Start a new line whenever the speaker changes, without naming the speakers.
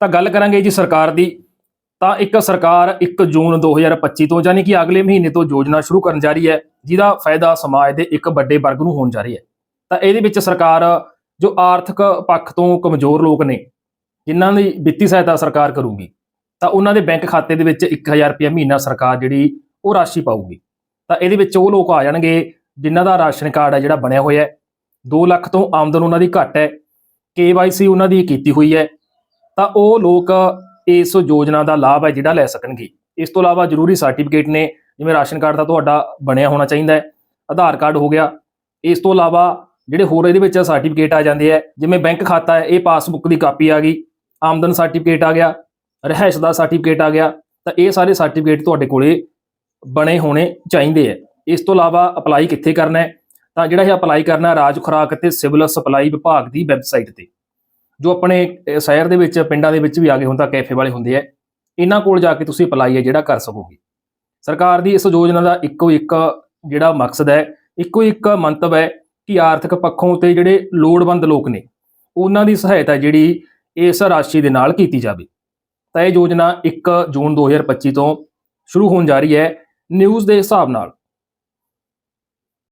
ਤਾਂ ਗੱਲ ਕਰਾਂਗੇ ਜੀ ਸਰਕਾਰ ਦੀ। ਤਾਂ ਇੱਕ ਸਰਕਾਰ 1 ਜੂਨ 2025 ਤੋਂ ਯਾਨੀ ਕਿ ਅਗਲੇ ਮਹੀਨੇ ਤੋਂ ਯੋਜਨਾ ਸ਼ੁਰੂ ਕਰਨ ਜਾ ਰਹੀ ਹੈ, ਜਿਹਦਾ ਫਾਇਦਾ ਸਮਾਜ ਦੇ ਇੱਕ ਵੱਡੇ ਵਰਗ ਨੂੰ ਹੋਣ ਜਾ ਰਹੀ ਹੈ। ਤਾਂ ਇਹਦੇ ਵਿੱਚ ਸਰਕਾਰ ਜੋ ਆਰਥਿਕ ਪੱਖ ਤੋਂ ਕਮਜ਼ੋਰ ਲੋਕ ਨੇ, ਜਿਨ੍ਹਾਂ ਦੀ ਵਿੱਤੀ ਸਹਾਇਤਾ ਸਰਕਾਰ ਕਰੂਗੀ, ਤਾਂ ਉਹਨਾਂ ਦੇ ਬੈਂਕ ਖਾਤੇ ਦੇ ਵਿੱਚ 1000 ਰੁਪਏ ਮਹੀਨਾ ਸਰਕਾਰ ਜਿਹੜੀ ਉਹ ਰਾਸ਼ੀ ਪਾਊਗੀ। ਤਾਂ ਇਹਦੇ ਵਿੱਚ ਉਹ ਲੋਕ ਆ ਜਾਣਗੇ ਜਿਨ੍ਹਾਂ ਦਾ ਰਾਸ਼ਨ ਕਾਰਡ ਹੈ ਜਿਹੜਾ ਬਣਿਆ ਹੋਇਆ ਹੈ। 2 ਲੱਖ ਤੋਂ ਆਮਦਨ ਉਹਨਾਂ ਦੀ ਘੱਟ ਹੈ। KYC ਉਹਨਾਂ ਦੀ ਕੀਤੀ ਹੋਈ ਹੈ। ਤਾਂ ਉਹ ਲੋਕ ਇਸ ਯੋਜਨਾ ਦਾ ਲਾਭ ਹੈ ਜਿਹੜਾ ਲੈ ਸਕਣਗੇ। ਇਸ ਤੋਂ ਇਲਾਵਾ ਜ਼ਰੂਰੀ ਸਰਟੀਫਿਕੇਟ ਨੇ, ਜਿਵੇਂ ਰਾਸ਼ਨ ਕਾਰਡ ਦਾ ਤੁਹਾਡਾ ਬਣਿਆ ਹੋਣਾ ਚਾਹੀਦਾ ਹੈ, ਆਧਾਰ ਕਾਰਡ ਹੋ ਗਿਆ। ਇਸ ਤੋਂ ਇਲਾਵਾ ਜਿਹੜੇ ਹੋਰ ਇਹਦੇ ਵਿੱਚ ਸਰਟੀਫਿਕੇਟ ਆ ਜਾਂਦੇ ਆ ਜਿਵੇਂ ਬੈਂਕ ਖਾਤਾ ਹੈ, ਇਹ ਪਾਸਬੁੱਕ ਦੀ ਕਾਪੀ ਆ ਗਈ, ਆਮਦਨ ਸਰਟੀਫਿਕੇਟ ਆ ਗਿਆ ਰਹਿائش ਦਾ ਸਰਟੀਫਿਕੇਟ ਆ ਗਿਆ, ਤਾਂ ਇਹ ਸਾਰੇ ਸਰਟੀਫਿਕੇਟ ਤੁਹਾਡੇ ਕੋਲੇ ਬਣੇ ਹੋਣੇ ਚਾਹੀਦੇ ਆ ਇਸ ਤੋਂ ਇਲਾਵਾ ਅਪਲਾਈ ਕਿੱਥੇ ਕਰਨਾ ਹੈ? ਤਾਂ ਜਿਹੜਾ ਇਹ ਅਪਲਾਈ ਕਰਨਾ ਰਾਜ ਖੁਰਾਕ ਅਤੇ ਸਿਵਲ ਸਪਲਾਈ ਵਿਭਾਗ ਦੀ ਵੈਬਸਾਈਟ ਤੇ। ਜੋ ਆਪਣੇ ਸ਼ਹਿਰ ਦੇ ਵਿੱਚ, ਪਿੰਡਾਂ ਦੇ ਵਿੱਚ ਵੀ ਆ ਗਏ ਹੁਣ ਤਾਂ ਕੈਫੇ ਵਾਲੇ ਹੁੰਦੇ ਆ, ਇਹਨਾਂ ਕੋਲ ਜਾ ਕੇ ਤੁਸੀਂ ਅਪਲਾਈ ਹੈ ਜਿਹੜਾ ਕਰ ਸਕੋਗੇ। ਸਰਕਾਰ ਦੀ ਇਸ ਯੋਜਨਾ ਦਾ ਇੱਕੋ ਇੱਕ ਜਿਹੜਾ ਮਕਸਦ ਹੈ, ਇੱਕੋ ਇੱਕ ਮੰਤਵ ਹੈ ਕਿ ਆਰਥਿਕ ਪੱਖੋਂ ਤੇ ਜਿਹੜੇ ਲੋੜਵੰਦ ਲੋਕ ਨੇ, ਉਹਨਾਂ ਦੀ ਸਹਾਇਤਾ ਜਿਹੜੀ ਇਸ ਰਾਸ਼ੀ ਦੇ ਨਾਲ ਕੀਤੀ ਜਾਵੇ। ਤਾਂ ਇਹ ਯੋਜਨਾ 1 ਜੂਨ 2025 ਤੋਂ ਸ਼ੁਰੂ ਹੋਣ ਜਾ ਰਹੀ ਹੈ, ਨਿਊਜ਼ ਦੇ ਹਿਸਾਬ ਨਾਲ।